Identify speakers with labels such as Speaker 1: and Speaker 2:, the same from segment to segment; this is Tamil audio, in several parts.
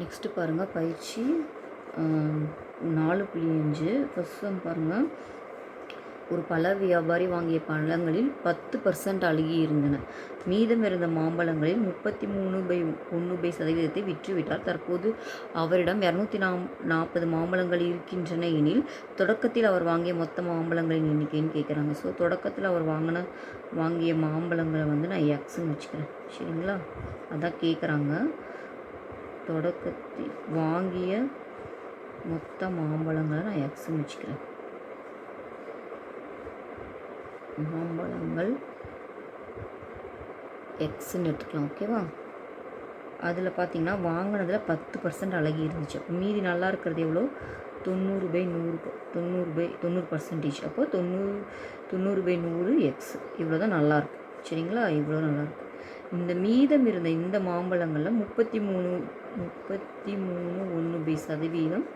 Speaker 1: நெக்ஸ்ட்டு பாருங்கள் பயிற்சி நாலு புள்ளி அஞ்சு. ஃபஸ்ட் சம் பாருங்கள் ஒரு பழ வியாபாரி வாங்கிய பழங்களில் பத்து பர்சன்ட் அழுகி இருந்தன. மீதம் இருந்த மாம்பழங்களில் முப்பத்தி மூணு பை ஒன்று பை சதவீதத்தை விற்றுவிட்டார். தற்போது அவரிடம் இரநூத்தி நாம் நாற்பது மாம்பழங்கள் இருக்கின்றன எனில் தொடக்கத்தில் அவர் வாங்கிய மொத்த மாம்பழங்களின் எண்ணிக்கைன்னு கேட்குறாங்க ஸோ தொடக்கத்தில் அவர் வாங்கின வாங்கிய மாம்பழங்களை வந்து நான் எக்ஸுன்னு வச்சுக்கிறேன். சரிங்களா? அதான் கேட்குறாங்க தொடக்கத்தில் வாங்கிய மொத்த மாம்பழங்களை நான் எக்ஸ்ன்னு வச்சுக்கிறேன். மாம்பழங்கள் எக்ஸ்ன்னு எடுத்துக்கலாம் ஓகேவா அதில் பார்த்தீங்கன்னா வாங்கினதில் பத்து பர்சன்ட் அழகி இருந்துச்சு. அப்போ மீதி நல்லா இருக்கிறது எவ்வளோ தொண்ணூறு பை நூறு தொண்ணூறு பை தொண்ணூறு பர்சன்டேஜ் அப்போ தொண்ணூறு தொண்ணூறு பை நூறு எக்ஸ் இவ்வளோ தான் நல்லாயிருக்கும் சரிங்களா? இவ்வளோ நல்லாயிருக்கும் இந்த மீதம் இருந்த இந்த மாம்பழங்களில் முப்பத்தி மூணு முப்பத்தி மூணு ஒன்று பை சதவீதம்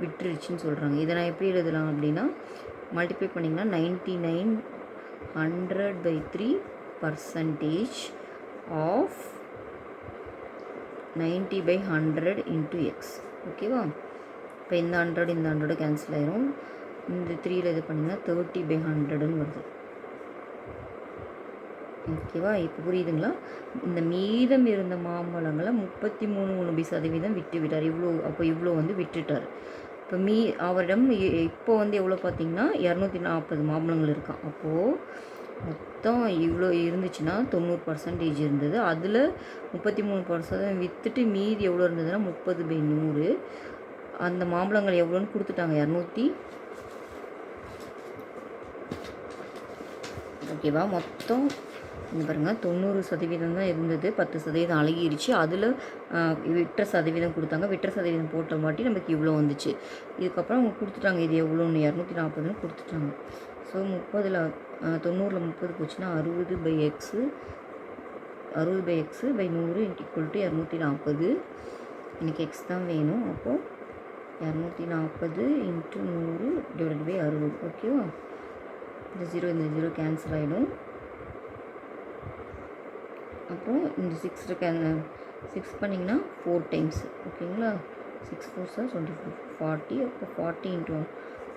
Speaker 1: விட்டுருச்சுன்னு சொல்கிறாங்க இதை நான் எப்படி எழுதலாம் அப்படின்னா மல்டிப்ளை பண்ணிங்கன்னா ninety nine hundred by three percentage of ninety by hundred into x ஓகேவா இப்போ இந்த ஹண்ட்ரட் இந்த ஹண்ட்ரடு கேன்சல் ஆயிரும். இந்த த்ரீயில் இது பண்ணிங்கன்னா தேர்ட்டி பை ஹண்ட்ரடுன்னு வருது. ஓகேவா? இப்போ புரியுதுங்களா? இந்த மீதம் இருந்த மாம்பழங்களை முப்பத்தி மூணு ஒன்று சதவீதம் விட்டு விட்டார். இவ்வளோ அப்போ இவ்வளோ வந்து விட்டுட்டார். இப்போ மீ அவரிடம் இ- இப்போ வந்து எவ்வளோ பார்த்தீங்கன்னா இரநூத்தி நாற்பது மாம்பழங்கள் இருக்கான் அப்போது மொத்தம் இவ்வளோ இருந்துச்சுன்னா தொண்ணூறு பர்சன்டேஜ் இருந்தது. அதில் முப்பத்தி மூணு பர்சன்ட் விற்றுட்டு மீதி எவ்வளோ இருந்ததுன்னா முப்பது பை நூறு. அந்த மாம்பழங்கள் எவ்வளோன்னு கொடுத்துட்டாங்க. இரநூத்தி ஓகேவா? மொத்தம் இங்க பாருங்கள் தொண்ணூறு சதவீதம் தான் இருந்தது. பத்து சதவீதம் அழகிருச்சு அதில் விட்டுற சதவீதம் கொடுத்தாங்க. விட்டுற சதவீதம் போட்ட மாட்டி நமக்கு இவ்வளோ வந்துச்சு. இதுக்கப்புறம் அவங்க கொடுத்துட்டாங்க. இது எவ்வளோன்னு? இரநூத்தி நாற்பதுன்னு கொடுத்துட்டாங்க. ஸோ முப்பதில் தொண்ணூறில் முப்பது போச்சுன்னா அறுபது பை எக்ஸு அறுபது பை எக்ஸு பை நூறு ஈக்குவல் டு இரநூத்தி நாற்பது எனக்கு எக்ஸ் தான் வேணும். அப்போது இரநூத்தி நாற்பது இன்ட்டு நூறு டிவைட் பை அறுபது. ஓகேவா இந்த ஜீரோ இந்த ஜீரோ கேன்சல் ஆகிடும் அப்புறம் இந்த சிக்ஸ் இருக்க சிக்ஸ் பண்ணிங்கன்னா ஃபோர் டைம்ஸ் ஓகேங்களா? Six four sir twenty four forty அப்போ forty into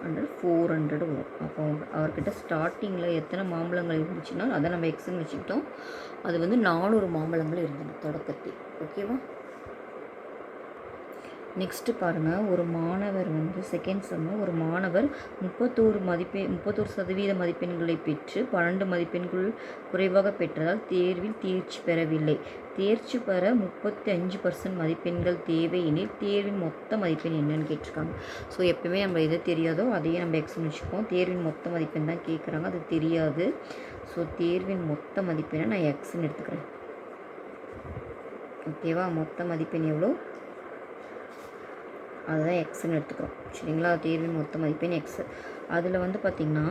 Speaker 1: hundred four hundred வரும். அப்போ அவங்க- அவர்கிட்ட ஸ்டார்டிங்கில் எத்தனை மாம்பழங்கள் இருந்துச்சுன்னா அதை நம்ம எக்ஸ்ன்னு வச்சுக்கிட்டோம். அது வந்து நானூறு மாம்பழங்கள் இருந்தது தொடக்கத்தில். ஓகேவா? நெக்ஸ்ட்டு பாருங்கள் ஒரு மாணவர் வந்து செகண்ட் செம்மு ஒரு மாணவர் முப்பத்தோரு மதிப்பெண் முப்பத்தோரு சதவீத மதிப்பெண்களை பெற்று பன்னெண்டு மதிப்பெண்கள் குறைவாக பெற்றதால் தேர்வில் தேர்ச்சி பெறவில்லை. தேர்ச்சி பெற முப்பத்தி அஞ்சு பர்சன்ட் மதிப்பெண்கள் தேவை எனில் தேர்வின் மொத்த மதிப்பெண் என்னன்னு கேட்டிருக்காங்க. ஸோ எப்பவுமே நம்ம எது தெரியாதோ அதையே நம்ம எக்ஸ்னு வச்சுப்போம் தேர்வின் மொத்த மதிப்பெண் தான் கேட்குறாங்க அது தெரியாது. ஸோ தேர்வின் மொத்த மதிப்பெண்ணை நான் எக்ஸ்ன்னு எடுத்துக்கிறேன். ஓகேவா மொத்த மதிப்பெண் எவ்வளோ? அதுதான் எக்ஸ்ன்னு எடுத்துக்கிறோம். சரிங்களா? தீர்வின் மொத்த மதிப்பெண் எக்ஸ் அதில் வந்து பார்த்திங்கன்னா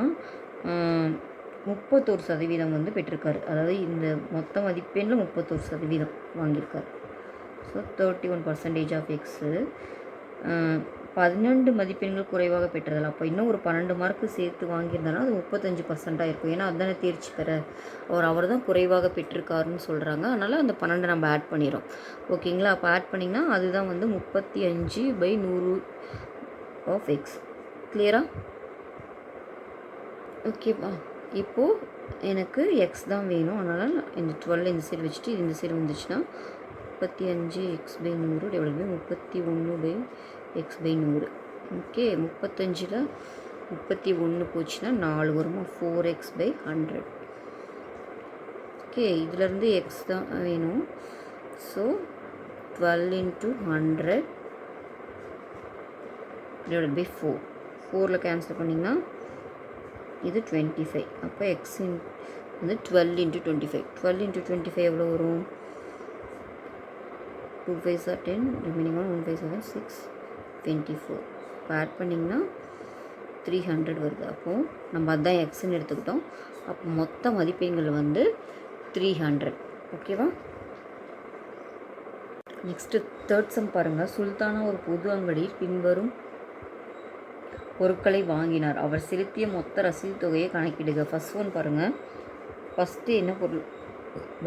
Speaker 1: முப்பத்தோரு சதவீதம் வந்து பெற்றிருக்காரு. அதாவது இந்த மொத்த மதிப்பெண்ணில் முப்பத்தோரு சதவீதம் வாங்கியிருக்காரு. So thirty one percentage of x பதினெண்டு மதிப்பெண்கள் குறைவாக பெற்றதில்ல அப்போ இன்னும் ஒரு பன்னெண்டு மார்க்கு சேர்த்து வாங்கியிருந்தாலும் அது முப்பத்தஞ்சு பர்சண்ட்டாக இருக்கும். ஏன்னா அதுதானே தேர்ச்சி பெற. அவர் அவர் தான் குறைவாக பெற்றிருக்காருன்னு சொல்கிறாங்க அதனால் அந்த பன்னெண்டு நம்ம ஆட் பண்ணிடுறோம் ஓகேங்களா அப்போ ஆட் பண்ணிங்கன்னா அதுதான் வந்து முப்பத்தி அஞ்சு பை நூறு ஆஃப் எக்ஸ் கிளியரா ஓகேப்பா இப்போது எனக்கு எக்ஸ் தான் வேணும். அதனால் நான் இந்த டுவெல் இந்த சைடு வச்சுட்டு இது இந்த சைடு வந்துச்சுன்னா முப்பத்தி அஞ்சு எக்ஸ் பை நூறு டெவலப் பை முப்பத்தி ஒன்று பை எக்ஸ் பை நூறு. ஓகே முப்பத்தஞ்சில் முப்பத்தி ஒன்று போச்சுன்னா நாலு வருமா? Four x by hundred okay இதுலேருந்து எக்ஸ் தான் வேணும். So twelve into hundred divide by four ஃபோரில் கேன்சல் பண்ணிங்கன்னா இது டுவெண்ட்டி ஃபைவ் அப்போ எக்ஸ் இன் வந்து twelve into twenty five twelve into twenty five எவ்வளோ வரும்? Two five sir ten remaining one one five seven six twenty four இப்போ ஆட் பண்ணிங்கன்னா த்ரீ ஹண்ட்ரட் வருது. அப்போது நம்ம அதான் எக்ஸ்ன்னு எடுத்துக்கிட்டோம். அப்போ மொத்த மதிப்பெண்கள் வந்து த்ரீ ஹண்ட்ரட் ஓகேவா நெக்ஸ்ட்டு தேர்ட் சம் பாருங்கள் சுல்தானா ஒரு பொது அங்கடியில் பின்வரும் பொருட்களை வாங்கினார். அவர் செலுத்திய மொத்த ரசீது தொகையை கணக்கிடுக. ஃபர்ஸ்ட் ஒன் பாருங்கள் ஃபஸ்ட்டு என்ன பொருள்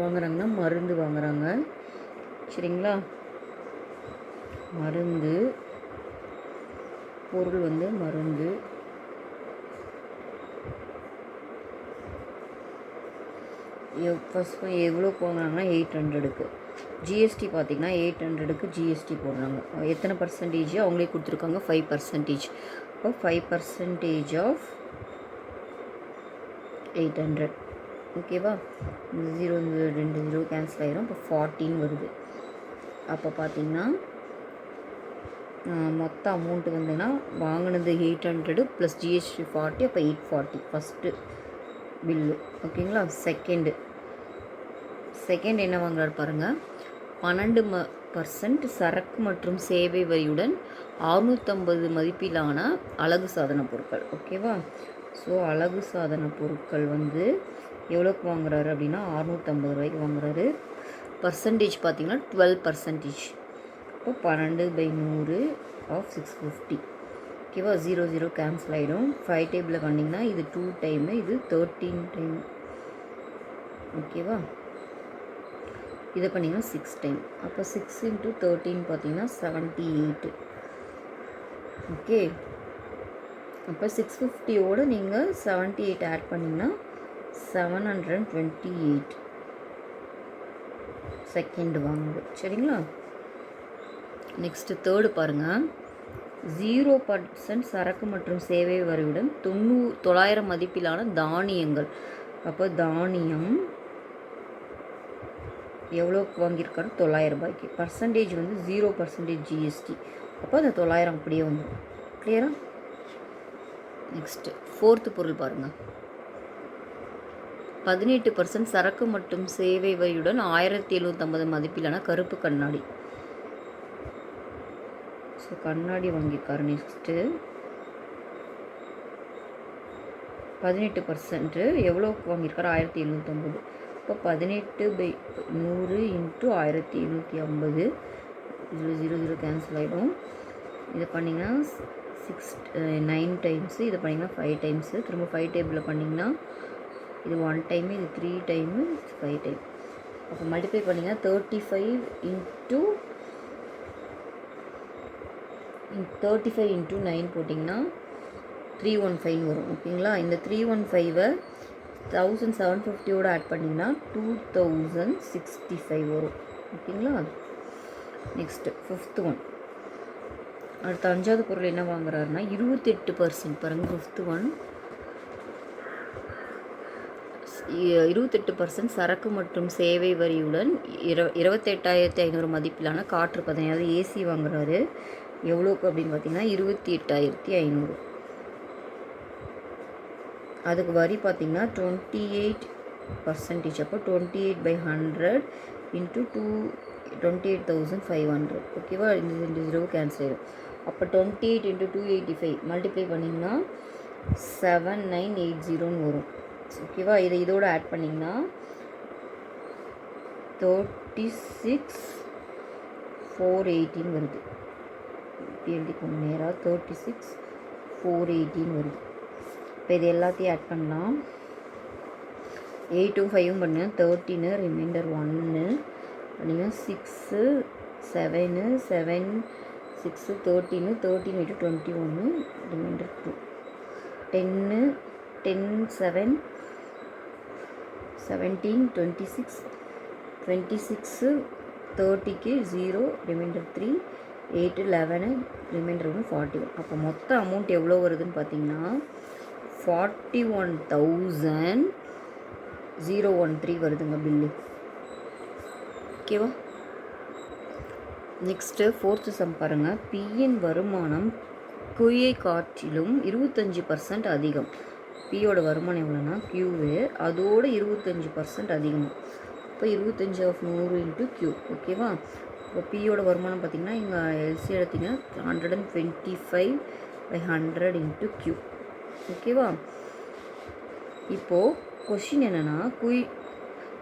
Speaker 1: வாங்குறாங்கன்னா மருந்து வாங்குறாங்க. சரிங்களா? மருந்து பொருள் வந்து மருந்து. ஃபஸ்ட் எவ்வளோ போடுறாங்கன்னா எயிட் ஹண்ட்ரடுக்கு ஜிஎஸ்டி பார்த்திங்கன்னா எயிட் ஹண்ட்ரடுக்கு ஜிஎஸ்டி போடுறாங்க. எத்தனை பர்சன்டேஜ் அவங்களே கொடுத்துருக்காங்க ஃபைவ் பர்சன்டேஜ் இப்போ five percentage of eight hundred ஓகேவா இந்த ஜீரோ ரெண்டு ஜீரோ கேன்சல் ஆகிரும் இப்போ ஃபார்ட்டின் வருது. அப்போ பார்த்தீங்கன்னா மொத்த அமௌண்ட்டு வந்துன்னா வாங்கினது eight hundred plus GST forty அப்போ எயிட் ஃபார்ட்டி ஃபஸ்ட்டு பில்லு ஓகேங்களா செகண்டு செகண்ட் என்ன வாங்குறாரு பாருங்கள் பன்னெண்டு ம பர்சன்ட் சரக்கு மற்றும் சேவை வரியுடன் அறுநூற்றம்பது மதிப்பிலான அழகு சாதன பொருட்கள் ஓகேவா ஸோ அழகு சாதன பொருட்கள் வந்து எவ்வளோக்கு வாங்குறாரு அப்படின்னா அறுநூற்றம்பது ரூபாய்க்கு வாங்குறாரு. பர்சன்டேஜ் பார்த்தீங்கன்னா டுவெல் பர்சன்டேஜ் இப்போ பன்னெண்டு பை நூறு ஆஃப் சிக்ஸ் ஃபிஃப்டி ஓகேவா ஜீரோ ஜீரோ கேன்சல் ஆகிடும் ஃபைவ் டேபிளில் பண்ணிங்கன்னா இது டூ டைமு இது தேர்ட்டீன் டைம் ஓகேவா இதை பண்ணிங்கன்னா சிக்ஸ் டைம் அப்போ சிக்ஸ் இன்ட்டு தேர்ட்டின் பார்த்தீங்கன்னா செவன்ட்டி எயிட்டு ஓகே அப்போ சிக்ஸ் ஃபிஃப்டியோடு நீங்கள் செவன்ட்டி எயிட் ஆட் பண்ணிங்கன்னா seven hundred and twenty eight second வாங்குது சரிங்களா? நெக்ஸ்ட்டு தேர்டு பாருங்கள் ஜீரோ பர்சன்ட் சரக்கு மற்றும் சேவை வரியுடன் தொண்ணூ தொள்ளாயிரம் மதிப்பிலான தானியங்கள். அப்போ தானியம் எவ்வளோ வாங்கியிருக்காரு? தொள்ளாயிரம் ரூபாய்க்கு. பர்சன்டேஜ் வந்து ஜீரோ பர்சன்டேஜ் ஜிஎஸ்டி அப்போ அந்த தொள்ளாயிரம் அப்படியே வந்துடும் கிளியரா நெக்ஸ்ட்டு ஃபோர்த்து பொருள் பாருங்கள் பதினெட்டு பர்சன்ட் சரக்கு மற்றும் சேவை வரியுடன் ஆயிரத்தி எழுநூற்றம்பது மதிப்பிலான கருப்பு கண்ணாடி. ஸோ கண்ணாடி வாங்கியிருக்காரு நெக்ஸ்ட்டு பதினெட்டு பர்சன்ட்டு எவ்வளோக்கு வாங்கியிருக்காரு? ஆயிரத்தி எழுநூற்றம்பது இப்போ பதினெட்டு பை நூறு இன்ட்டு ஆயிரத்தி எழுநூற்றி ஐம்பது. ஜீரோ ஜீரோ ஜீரோ கேன்சல் ஆகிடும் இதை பண்ணிங்கன்னா சிக்ஸ் நைன் டைம்ஸு இதை பண்ணிங்கன்னா ஃபைவ் டைம்ஸு திரும்ப ஃபைவ் டேபிளில் பண்ணிங்கன்னா இது ஒன் டைமு இது த்ரீ டைமு ஃபைவ் டைம் அப்போ மல்டிப்ளை பண்ணிங்கன்னா thirty five into thirty five into nine போட்டிங்கன்னா த்ரீ ஒன் ஃபைவ் வரும். ஓகேங்களா? இந்த த்ரீ ஒன் ஃபைவை தௌசண்ட் செவன் ஃபிஃப்டியோடு ஆட் பண்ணிங்கன்னா டூ தௌசண்ட் சிக்ஸ்டி ஃபைவ் வரும். ஓகேங்களா? நெக்ஸ்ட்டு ஃபிஃப்த்து ஒன் அடுத்த அஞ்சாவது பொருள் என்ன வாங்குறாருன்னா இருபத்தெட்டு பர்சன்ட் பாருங்கள் ஃபிஃப்த்து ஒன் இருபத்தெட்டு பர்சன்ட் சரக்கு மற்றும் சேவை வரியுடன் இர இருபத்தெட்டாயிரத்தி ஐநூறு மதிப்பிலான காற்று பதினையாவது ஏசி வாங்குறாரு. எவ்வளோக்கு அப்படின்னு பார்த்தீங்கன்னா இருபத்தி எட்டாயிரத்தி ஐநூறு. அதுக்கு வரி பார்த்திங்கன்னா டுவெண்ட்டி எயிட் பர்சன்டேஜ் அப்போ twenty eight by hundred into two twenty eight thousand five hundred ஓகேவா இந்த ரெண்டு ஜீரோ கேன்சல் ஆயிடும் அப்போ twenty eight into two eighty five multiply பண்ணிங்கன்னா செவன் நைன் எயிட் ஜீரோன்னு வரும். ஓகேவா இதை இதோடு ஆட் பண்ணிங்கன்னா தேர்ட்டி சிக்ஸ் ஃபோர் எயிட்டின் வருது. எழுதி கொஞ்சம் நேராக தேர்ட்டி சிக்ஸ் ஃபோர் எயிட்டின் வருது. இப்போ இது எல்லாத்தையும் ஆட் பண்ணலாம். எயிட்டும் ஃபைவும் பண்ணு. தேர்ட்டின்னு ரிமைண்டர் ஒன்று பண்ணிங்கன்னா சிக்ஸு செவனு செவன் சிக்ஸு தேர்ட்டின்னு தேர்ட்டின் எயிட்டு டுவெண்ட்டி ஒன்று ரிமைண்டர் டூ டென்னு ten seven seventeen twenty six twenty six தேர்ட்டிக்கு zero remainder three eight eleven remainder ஒன்று ஃபார்ட்டி ஒன் அப்போ மொத்த அமௌண்ட் எவ்வளோ வருதுன்னு பார்த்தீங்கன்னா forty one thousand zero one three வருதுங்க பில்லு ஓகேவா நெக்ஸ்ட்டு ஃபோர்த்து சம் பாருங்கள் பியின் வருமானம் குயை காற்றிலும் இருபத்தஞ்சி பர்சன்ட் அதிகம். பியோட வருமானம் எவ்வளோன்னா கியூவு அதோட இருபத்தஞ்சி பர்சன்ட் அதிகமாக இப்போ இருபத்தஞ்சி ஆஃப் நூறு இன்ட்டு கியூ ஓகேவா இப்போ பியோட வருமானம் பார்த்திங்கன்னா இங்கே எல்சி எடுத்திங்கன்னா hundred and twenty five by hundred into Q ஓகேவா இப்போது கொஷின் என்னென்னா குய்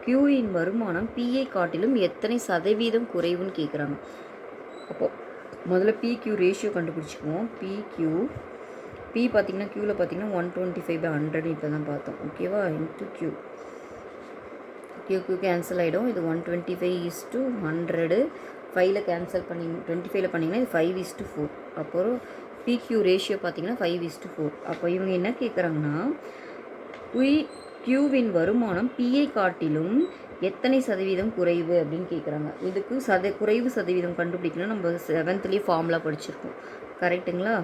Speaker 1: கியூயின் வருமானம் பிஐ காட்டிலும் எத்தனை சதவீதம் குறைவுன்னு கேட்குறாங்க அப்போது முதல்ல பிக்யூ ரேஷியோ கண்டுபிடிச்சிக்குவோம். பிக்யூ பி பார்த்திங்கன்னா க்யூவில் பார்த்திங்கன்னா one twenty five by hundred இப்போ தான் பார்த்தோம் ஓகேவா into Q Q Q cancel ஆகிடும் இது one twenty five is to hundred ஃபைவ்ல கேன்சல் பண்ணி டுவெண்ட்டி ஃபைவ்ல பண்ணிங்கன்னா இது ஃபைவ் இஸ் டு ஃபோர் அப்புறம் பிக்யூ ரேஷியோ பார்த்தீங்கன்னா ஃபைவ் இஸ் டு ஃபோர் அப்போ இவங்க என்ன கேட்குறாங்கன்னா குய் கியூவின் வருமானம் பிஐ காட்டிலும் எத்தனை சதவீதம் குறைவு அப்படின்னு கேட்குறாங்க இதுக்கு சத குறைவு சதவீதம் கண்டுபிடிக்கணும் நம்ம செவன்த்லேயே ஃபார்முலா படிச்சிருக்கோம். கரெக்டுங்களா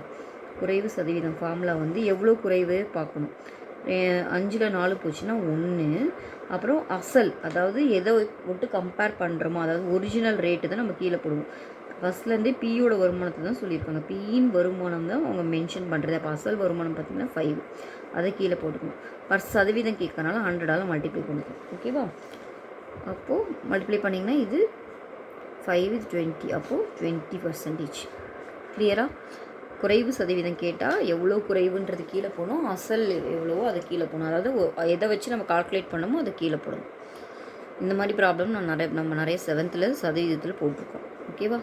Speaker 1: குறைவு சதவீதம். ஃபார்முலா வந்து எவ்வளோ குறைவு பார்க்கணும். அஞ்சில் நாலு போச்சுன்னா ஒன்று அப்புறம் அசல் அதாவது எதை விட்டு கம்பேர் பண்ணுறோமோ அதாவது ஒரிஜினல் ரேட்டு தான் நம்ம கீழே போடுவோம். ஃபஸ்ட்லேருந்தே பியோட வருமானத்தை தான் சொல்லியிருப்பாங்க. பியின் வருமானம் தான் அவங்க மென்ஷன் பண்ணுறது அப்போ அசல் வருமானம் பார்த்திங்கன்னா ஃபைவ் அதை கீழே போட்டுக்கணும். பர் சதவீதம் கேட்கறனால ஹண்ட்ரடால் மல்டிப்ளை பண்ணிக்கணும் ஓகேவா அப்போது மல்டிப்ளை பண்ணிங்கன்னா இது ஃபைவ் இது டுவெண்ட்டி அப்போது டுவெண்ட்டி பர்சன்டேஜ் கிளியராக குறைவு சதவீதம் கேட்டால் எவ்வளோ குறைவுன்றது கீழே போகணும் அசல் எவ்வளவோ அதை கீழே போகணும் அதாவது எதை வச்சு நம்ம கால்குலேட் பண்ணமோ அதை கீழே போடணும் இந்த மாதிரி ப்ராப்ளம் நான் நிறைய நம்ம நிறைய செவன்த்தில் சதவீதத்தில் போட்டிருக்கோம். ஓகேவா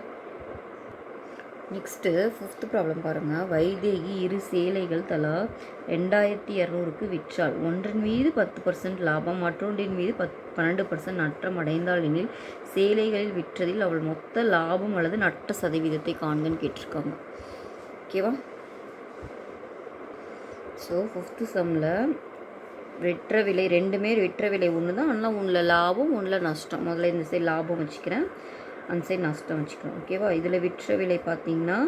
Speaker 1: நெக்ஸ்ட்டு ஃபிஃப்த் ப்ராப்ளம் பாருங்கள் வைதேகி இரு சேலைகள் தலா ரெண்டாயிரத்தி இரநூறுக்கு விற்றால் ஒன்றின் மீது பத்து பர்சன்ட் லாபம் மற்றொன்றின் மீது பத் பன்னெண்டு பர்சன்ட் நட்டம் அடைந்தால் எனில் சேலைகளில் விற்றதில் அவள் மொத்த லாபம் அல்லது நட்ட சதவீதத்தை காண்கன்னு கேட்டிருக்காங்க. ஓகேவா? ஸோ ஃபிஃப்த்து சம்மில் வெற்ற விலை ரெண்டுமே வெற்ற விலை ஒன்று தான் ஆனால் ஒன்றில் லாபம் ஒன்றில் நஷ்டம். முதல்ல இந்த சைடு லாபம் வச்சுக்கிறேன். அந்த சைடு நஷ்டம் வச்சுக்கிறேன். ஓகேவா? இதில் விற்ற விலை பார்த்தீங்கன்னா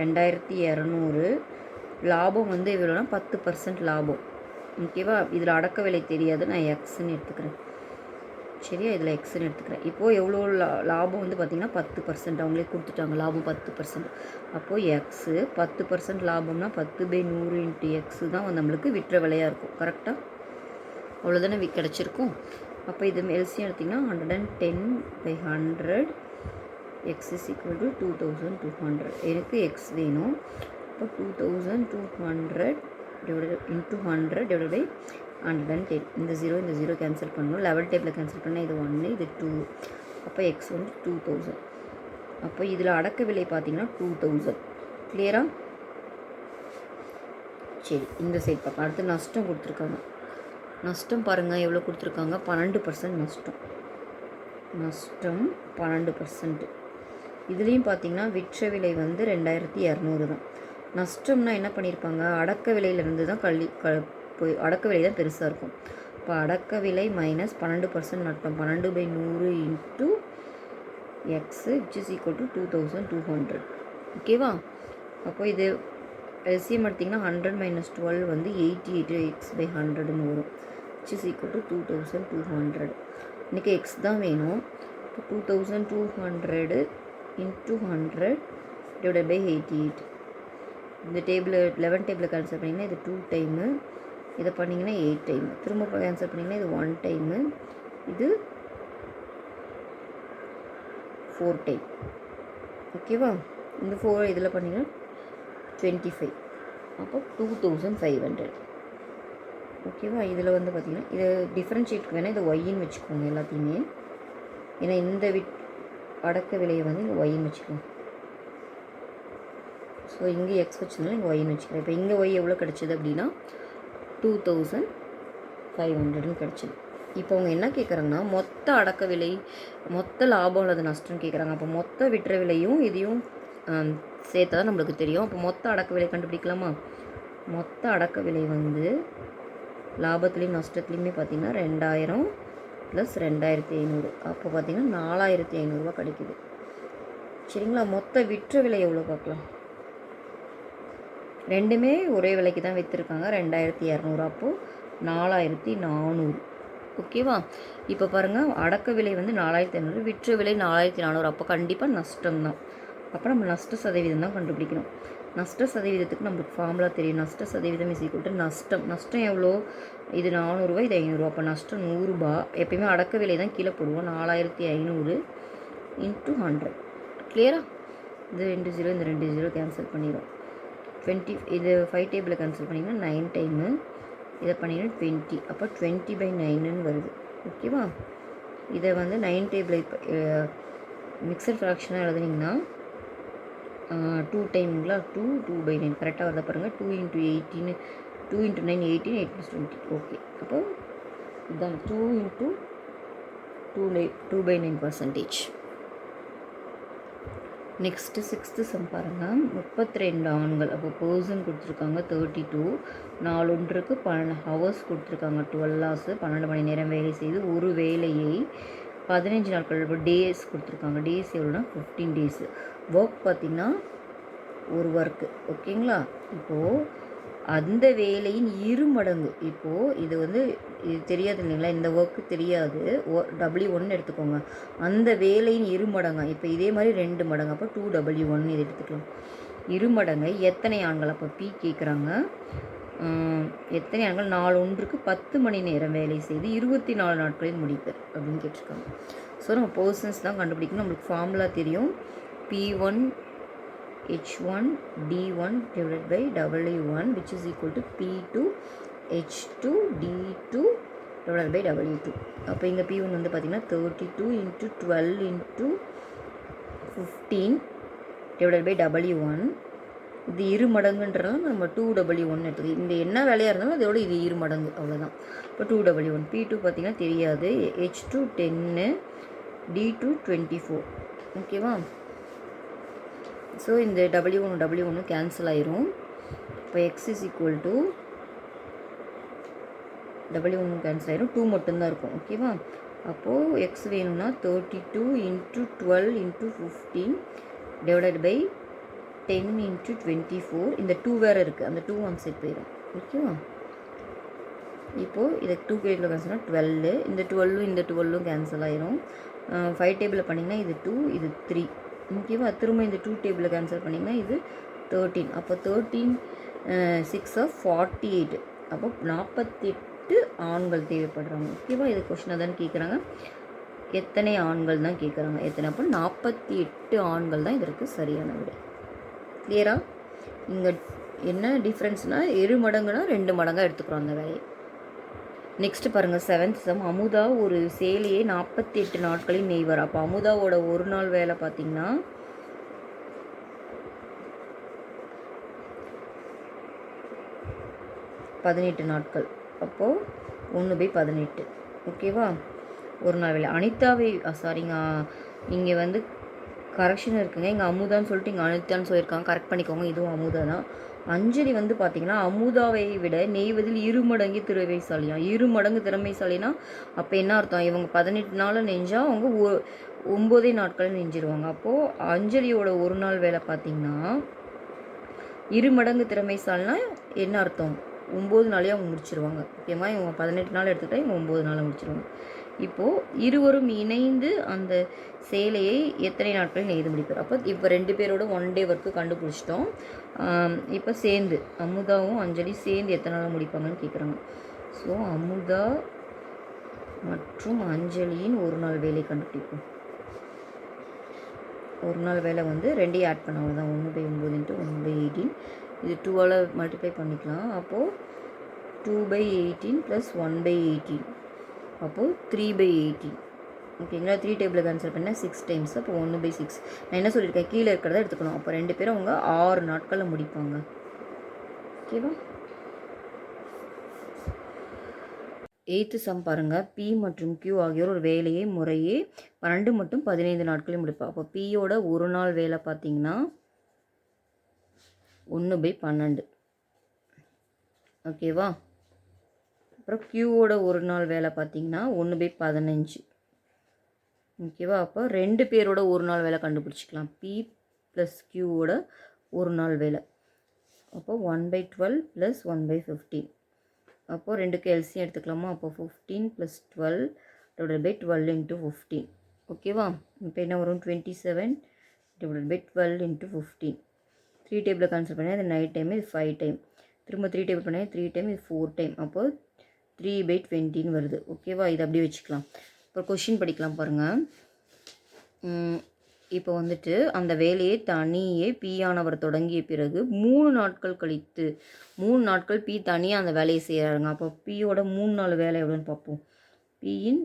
Speaker 1: ரெண்டாயிரத்தி இரநூறு. லாபம் வந்து எவ்வளோனா பத்து பர்சன்ட் லாபம். ஓகேவா? இதில் அடக்க விலை தெரியாது. நான் எக்ஸ்ன்னு எடுத்துக்கிறேன். சரியா இதில் எக்ஸ்ன்னு எடுத்துக்கிறேன். இப்போது எவ்வளோ லாபம் வந்து பார்த்திங்கன்னா பத்து பர்சன்ட் அவங்களே கொடுத்துட்டாங்க. லாபம் பத்து பர்சன்ட் அப்போது எக்ஸு பத்து பர்சன்ட் லாபம்னா பத்து பை நூறு இன்ட்டு எக்ஸு தான் வந்து நம்மளுக்கு விற்ற விலையாக இருக்கும். கரெக்டாக அவ்வளோதானே வி கிடச்சிருக்கும். அப்போ இது எல்சியம் எடுத்திங்கன்னா hundred and ten by hundred x is equal to two thousand two hundred எனக்கு எக்ஸ் வேணும். இப்போ two thousand two hundred divide into hundred divide by hundred and ten இந்த ஜீரோ இந்த ஜீரோ கேன்சல் பண்ணணும் லெவல் டேபிளில் கேன்சல் பண்ணால் இது ஒன்று இது டூ அப்போ எக்ஸ் வந்து டூ தௌசண்ட் அப்போ இதில் அடக்க விலை பார்த்தீங்கன்னா டூ தௌசண்ட் கிளியரா சரி இந்த சைட் பார்க்கலாம் அடுத்து நஷ்டம் கொடுத்துருக்காங்க. நஷ்டம் பாருங்கள் எவ்வளோ கொடுத்துருக்காங்க? பன்னெண்டு பர்சன்ட் நஷ்டம். நஷ்டம் பன்னெண்டு பர்சன்ட்டு இதுலேயும் பார்த்தீங்கன்னா விற்ற விலை வந்து ரெண்டாயிரத்தி இரநூறு தான். நஷ்டம்னா என்ன பண்ணியிருப்பாங்க அடக்க விலையிலேருந்து தான் கல்வி க போய் அடக்க விலை தான் பெருசாக இருக்கும். இப்போ அடக்க விலை மைனஸ் பன்னெண்டு பர்சன்ட் மட்டும். பன்னெண்டு பை நூறு into x which is equal to two thousand two hundred ஓகேவா அப்போ இது எல்சிஎம் எடுத்திங்கன்னா ஹண்ட்ரட் மைனஸ் டுவெல் வந்து எயிட்டி எயிட் எக்ஸ் பை ஹண்ட்ரட்னு வரும். Which is equal to two thousand two hundred இன்றைக்கி எக்ஸ் தான் வேணும். இப்போ two thousand two hundred into hundred divide by eighty eight இந்த டேபிள் லெவன் டேபிளில் கேன்சல் பண்ணிங்கன்னா இது டூ டைமு இதை பண்ணிங்கன்னா எயிட் டைம் திரும்ப ஆன்சர் பண்ணிங்கன்னா இது ஒன் டைமு இது ஃபோர் டைம் ஓகேவா இந்த ஃபோர் இதில் பண்ணிங்கன்னா டுவெண்ட்டி ஃபைவ் அப்போ டூ தௌசண்ட் ஃபைவ் ஹண்ட்ரட் ஓகேவா இதில் வந்து பார்த்திங்கன்னா இது டிஃப்ரென்ஷியேட்டுக்கு வேணால் இதை ஒய்ன்னு வச்சுக்கோங்க எல்லாத்தையுமே. ஏன்னா இந்த விட் அடக்க விலையை வந்து இங்கே ஒய்ன்னு வச்சுக்கோங்க. ஸோ இங்கே எக்ஸ் வச்சதுனால இங்கே ஒய்ன்னு வச்சுக்கிறேன். இப்போ இங்கே ஒய் எவ்வளோ கிடச்சிது அப்படின்னா டூ தௌசண்ட் ஃபைவ் ஹண்ட்ரட்னு கிடச்சிது. இப்போ அவங்க என்ன கேட்குறாங்கன்னா மொத்த அடக்க விலை மொத்த லாபம் அல்லது நஷ்டம்னு கேட்குறாங்க அப்போ மொத்த விற்ற விலையும் இதையும் சேர்த்தா தான் நம்மளுக்கு தெரியும். அப்போ மொத்த அடக்க விலை கண்டுபிடிக்கலாமா? மொத்த அடக்க விலை வந்து லாபத்துலேயும் நஷ்டத்துலேயுமே பார்த்திங்கன்னா ரெண்டாயிரம் ப்ளஸ் ரெண்டாயிரத்தி ஐநூறு. அப்போ பார்த்தீங்கன்னா நாலாயிரத்தி ஐநூறுரூவா கிடைக்குது. சரிங்களா? மொத்த விற்ற விலை எவ்வளோ பார்க்கலாம்? ரெண்டுமே ஒரே விலைக்கு தான் விற்றுருக்காங்க ரெண்டாயிரத்தி இரநூறு அப்போது நாலாயிரத்தி நானூறு. ஓகேவா இப்போ பாருங்கள் அடக்க விலை வந்து நாலாயிரத்தி ஐநூறு விற்ற விலை நாலாயிரத்தி நானூறு. அப்போ கண்டிப்பாக நஷ்டம் தான். அப்போ நம்ம நஷ்ட சதவீதம் தான் கண்டுபிடிக்கணும். நஷ்ட சதவீதத்துக்கு நம்மளுக்கு ஃபார்முலா தெரியும். நஷ்ட சதவீதம் இஸ் ஈக்குவல் நஷ்டம். நஷ்டம் எவ்வளோ? இது நானூறுரூவா இது ஐநூறுரூவா அப்போ நஷ்டம் நூறுரூபா எப்பயுமே அடக்க விலை தான் கீழே போடுவோம். நாலாயிரத்தி ஐநூறு இன்ட்டு ஹண்ட்ரட் கிளியரா இந்த ரெண்டு ஜீரோ இந்த ரெண்டு ஜீரோ கேன்சல் பண்ணிடும் டுவெண்ட்டி இது ஃபைவ் டேபிளில் கன்சல் பண்ணிங்கன்னா நைன் டைமு இதை பண்ணிங்கன்னா டுவெண்ட்டி அப்போ டுவெண்ட்டி பை நைனுன்னு வருது. ஓகேவா இதை வந்து நைன் டேபிள் இப்போ மிக்சர் ஃப்ராக்ஷனாக எழுதுனீங்கன்னா டூ டைமுங்களா டூ டூ பை நைன் கரெக்டாக வருதா பாருங்கள் two into எயிட்டின்னு two into nine eighteen eight plus twenty okay அப்போ இதுதான் two into two nine two by nine percentage next sixth sum பாருங்கள் முப்பத்தி ரெண்டு ஆண்கள். அப்போ பர்சன் கொடுத்துருக்காங்க தேர்ட்டி டூ நாலொன்றுக்கு பன்னெண்டு ஹவர்ஸ் கொடுத்துருக்காங்க டுவெல் ஹவர்ஸு பன்னெண்டு மணி நேரம் வேலை செய்து ஒரு வேலையை பதினஞ்சு நாட்கள் இப்போ டேஸ் கொடுத்துருக்காங்க. டேஸ் எவ்வளோனா ஃபிஃப்டீன் டேஸு ஒர்க் பார்த்திங்கன்னா ஒரு ஒர்க்கு ஓகேங்களா இப்போது அந்த வேலையின் இரு மடங்கு. இப்போது இது வந்து இது தெரியாது இல்லைங்களா? இந்த ஒர்க்கு தெரியாது. ஓ டபிள்யூ ஒன்று எடுத்துக்கோங்க. அந்த வேலையின் இரு மடங்கா. இப்போ இதே மாதிரி ரெண்டு மடங்கு. அப்போ டூ டபிள்யூ ஒன் இது எடுத்துக்கலாம். இரு மடங்கை எத்தனை ஆண்கள்? அப்போ பி கேட்குறாங்க எத்தனை ஆண்கள்? நாலு ஒன்றுக்கு பத்து மணி நேரம் வேலை செய்து இருபத்தி நாலு நாட்களில் முடிப்பர் அப்படின்னு கேட்டிருக்காங்க. ஸோ நம்ம பர்சன்ஸ் தான் கண்டுபிடிக்கணும். நம்மளுக்கு ஃபார்முலா தெரியும். P one h1 d1 divided by w1 which is equal to p2 h2 d2 divided by w2 அப்போ இங்கே p1 வந்து பார்த்திங்கன்னா thirty two into twelve into fifteen divided by W one இது இரு மடங்குன்றதுனால நம்ம டூ டபிள்யூ ஒன் எடுத்துக்கோ இந்த என்ன வேலையாக இருந்தாலும் அதோட இது இரு மடங்கு அவ்வளோதான் இப்போ two W one P two பார்த்திங்கன்னா தெரியாது. ஹெச் டூ டென்னு டி டூ டுவெண்ட்டி ஃபோர் ஓகேவா ஸோ இந்த டபிள்யூ ஒன்று டபிள்யூ ஒன்று கேன்சல் ஆயிரும். இப்போ x is equal to W ஒன்று கேன்சல் ஆயிரும். டூ மட்டும்தான் இருக்கும். ஓகேவா அப்போது எக்ஸ் வேணும்னா thirty two into twelve into fifteen divided by ten into twenty four இந்த டூ வேறு இருக்குது அந்த டூ ஒன் செட் போயிடும் ஓகேவா இப்போது இதை டூ கேட்டில் கேன்சல்னா டுவெல்லு இந்த டுவெல்லும் இந்த டுவெல்லும் கேன்சல் ஆயிரும். ஃபைவ் டேபிளில் பண்ணிங்கன்னா இது டூ இது த்ரீ ஓகேவா திரும்ப இந்த டூ டேபிளை கேன்சல் பண்ணிங்கன்னா இது தேர்ட்டீன் அப்போ thirteen six of forty eight அப்போ நாற்பத்தெட்டு ஆண்கள் தேவைப்படுறாங்க. ஓகேவா இது கொஷினாக தான் கேட்குறாங்க எத்தனை ஆண்கள் தான் கேட்குறாங்க எத்தனை? அப்போ நாற்பத்தி எட்டு ஆண்கள் தான் இதற்கு சரியான விடை. கிளியரா இங்கே என்ன டிஃப்ரென்ஸ்னால் இரு மடங்குனா ரெண்டு மடங்காக எடுத்துக்கிறோம் அந்த வேலையை. நெக்ஸ்ட் பாருங்கள் செவன்த் சம் அமுதா ஒரு சேலையை நாற்பத்தி எட்டு நாட்களில் நெய்வர். அப்போ அமுதாவோட ஒரு நாள் வேலை பார்த்தீங்கன்னா பதினெட்டு நாட்கள். அப்போது ஒன்று பை பதினெட்டு. ஓகேவா ஒரு நாள் வேலை. அனிதாவை சாரிங்க இங்கே வந்து கரெக்ஷன் இருக்குங்க. இங்கே அமுதான்னு சொல்லிட்டு இங்கே அனிதான்னு சொல்லியிருக்காங்க. கரெக்ட் பண்ணிக்கோங்க. இதுவும் அமுதா தான். அஞ்சலி வந்து பார்த்திங்கன்னா அமுதாவை விட நெய்வதில் இரு மடங்கு திறமைசாலியாம் இரு மடங்கு திறமைசாலினா அப்போ என்ன அர்த்தம்? இவங்க பதினெட்டு நாளில் நெஞ்சால் அவங்க ஒ ஒம்போதே நாட்கள் நெஞ்சிருவாங்க. அப்போது அஞ்சலியோட ஒரு நாள் வேலை பார்த்திங்கன்னா இரு மடங்கு திறமைசாலினா என்ன அர்த்தம்? ஒம்பது நாளே அவங்க முடிச்சிருவாங்க. முக்கியமாக இவங்க பதினெட்டு நாள் எடுத்துக்கிட்டால் இவங்க ஒம்பது நாளில் முடிச்சிருவாங்க. இப்போது இருவரும் இணைந்து அந்த சேலையை எத்தனை நாட்கள் நெய்து முடிப்பார்? அப்போ இப்போ ரெண்டு பேரோட ஒன் டே ஒர்க்கு கண்டுபிடிச்சிட்டோம். இப்போ சேர்ந்து அமுதாவும் அஞ்சலி சேர்ந்து எத்தனை நாள் முடிப்பாங்கன்னு கேட்குறாங்க ஸோ அமுதா மற்றும் அஞ்சலியின் ஒரு நாள் வேலை கண்டுபிடிப்போம். ஒரு நாள் வேலை வந்து ரெண்டையும் ஆட் பண்ண அவ்வளோதான் ஒன்று பை ஒம்பது இன்ட்டு ஒன் பை எயிட்டீன் இது டூவால் மல்டிப்ளை பண்ணிக்கலாம். அப்போது two by eighteen plus one by eighteen அப்போது த்ரீ பை எயிட்டீன் ஓகேங்களா த்ரீ டேபிளை கேன்சல் பண்ணால் சிக்ஸ் டைம்ஸ் அப்போ ஒன்று பை சிக்ஸ் நான் என்ன சொல்லியிருக்கேன்? கீழே இருக்கிறத எடுத்துக்கணும். அப்போ ரெண்டு பேரும் அவங்க ஆறு நாட்களில் முடிப்பாங்க. ஓகேவா எயித்து சம் பாருங்கள் பி மற்றும் கியூ ஆகியோர் ஒரு வேலையை முறையே பன்னெண்டு மற்றும் பதினைந்து நாட்களையும் முடிப்பா அப்போ பியோட ஒரு நாள் வேலை பார்த்தீங்கன்னா ஒன்று பை பன்னெண்டு. ஓகேவா அப்புறம் க்யூவோட ஒரு நாள் வேலை பார்த்தீங்கன்னா ஒன்று பை பதினஞ்சு. ஓகேவா? அப்போ ரெண்டு பேரோட ஒரு நாள் வேலை கண்டுபிடிச்சிக்கலாம். பி ப்ளஸ் க்யூவோட ஒரு நாள் வேலை. அப்போ one by twelve plus one by fifteen அப்போது ரெண்டுக்கு எல்சியும் எடுத்துக்கலாமா? அப்போ fifteen plus twelve divide by twelve into fifteen ஓகேவா? இப்போ என்ன வரும்? Twenty seven divide by twelve into fifteen three டேபிளில் கேன்சல் பண்ணி அது நைட் டைம் இது ஃபைவ் டைம் திரும்ப த்ரீ டேபிள் பண்ணி த்ரீ டைம் இது ஃபோர் டைம் அப்போது த்ரீ பை டுவெண்ட்டின்னு வருது. ஓகேவா இது அப்படியே வச்சுக்கலாம். இப்போ கொஷின் படிக்கலாம் பாருங்கள் இப்போ வந்துட்டு அந்த வேலையை தனியே பீயானவர் தொடங்கிய பிறகு மூணு நாட்கள் கழித்து மூணு நாட்கள் பி தனியாக அந்த வேலையை செய்கிறாருங்க அப்போ பியோட மூணு நாள் வேலை எவ்வளோன்னு பார்ப்போம். பியின்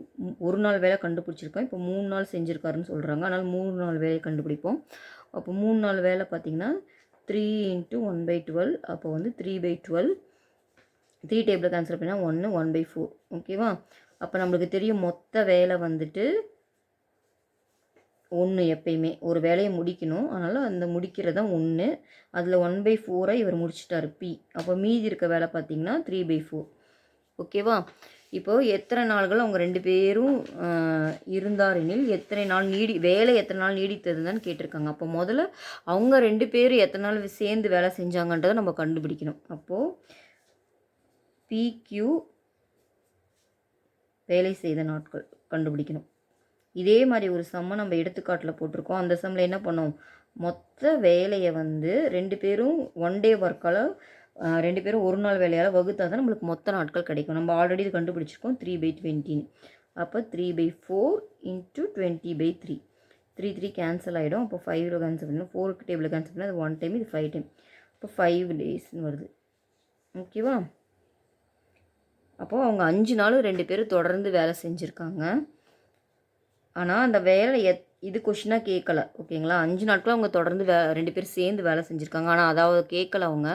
Speaker 1: ஒரு நாள் வேலை கண்டுபிடிச்சிருக்கோம். இப்போ மூணு நாள் செஞ்சுருக்காருன்னு சொல்கிறாங்க அதனால் மூணு நாள் வேலையை கண்டுபிடிப்போம். அப்போ மூணு நாள் வேலை பார்த்திங்கன்னா three into one by twelve அப்போ வந்து three by twelve three table cancel அப்படின்னா ஒன்று ஒன் பை ஃபோர் ஓகேவா அப்போ நம்மளுக்கு தெரியும் மொத்த வேலை வந்துட்டு ஒன்று எப்பயுமே. ஒரு வேலையை முடிக்கணும். அதனால் அந்த முடிக்கிறது தான் ஒன்று அதில் ஒன் பை ஃபோரை இவர் முடிச்சிட்டார் பி அப்போ மீதி இருக்க வேலை பார்த்தீங்கன்னா த்ரீ பை ஃபோர் ஓகேவா இப்போது எத்தனை நாள்கள் அவங்க ரெண்டு பேரும் இருந்தார் எனில் எத்தனை நாள் நீடி வேலை எத்தனை நாள் நீடித்ததுன்னு கேட்டிருக்காங்க. அப்போ முதல்ல அவங்க ரெண்டு பேரும் எத்தனை நாள் சேர்ந்து வேலை செஞ்சாங்கன்றதை நம்ம கண்டுபிடிக்கணும். அப்போது பிக்யூ வேலை செய்த நாட்கள் கண்டுபிடிக்கணும். இதே மாதிரி ஒரு சம்மை நம்ம எடுத்துக்காட்டில் போட்டிருக்கோம். அந்த சம்மில் என்ன பண்ணோம்? மொத்த வேலையை வந்து ரெண்டு பேரும் ஒன் டே ஒர்க்கால் ரெண்டு பேரும் ஒரு நாள் வேலையால் வகுத்தா தான் நம்மளுக்கு மொத்த நாட்கள் கிடைக்கும். நம்ம ஆல்ரெடி இது கண்டுபிடிச்சிருக்கோம். த்ரீ பை டுவெண்ட்டின்னு அப்போ three by four into twenty by three three three cancel ஆகிடும் அப்போ ஃபைவ்ல கேன்சல் பண்ணணும். ஃபோருக்கு டேபிள் கேன்சல் பண்ணால் அது ஒன் டைம் இது ஃபைவ் டைம் அப்போ ஃபைவ் டேஸ்னு வருது. ஓகேவா அப்போது அவங்க அஞ்சு நாளும் ரெண்டு பேரும் தொடர்ந்து வேலை செஞ்சுருக்காங்க. ஆனால் அந்த வேலை எத் இது கொஷினாக கேட்கல ஓகேங்களா? அஞ்சு நாட்களும் அவங்க தொடர்ந்து வே ரெண்டு பேரும் சேர்ந்து வேலை செஞ்சுருக்காங்க. ஆனால் அதாவது கேட்கல அவங்க.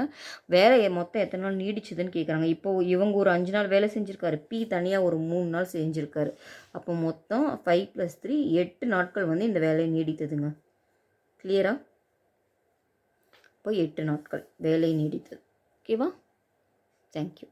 Speaker 1: வேலை மொத்தம் எத்தனை நாள் நீடிச்சுதுன்னு கேட்குறாங்க இப்போ இவங்க ஒரு அஞ்சு நாள் வேலை செஞ்சுருக்காரு. பி தனியாக ஒரு மூணு நாள் செஞ்சுருக்காரு. அப்போ மொத்தம் ஃபைவ் ப்ளஸ் த்ரீ எட்டு நாட்கள் வந்து இந்த வேலையை நீடித்ததுங்க. கிளியரா இப்போ எட்டு நாட்கள் வேலை நீடித்தது. ஓகேவா தேங்க்யூ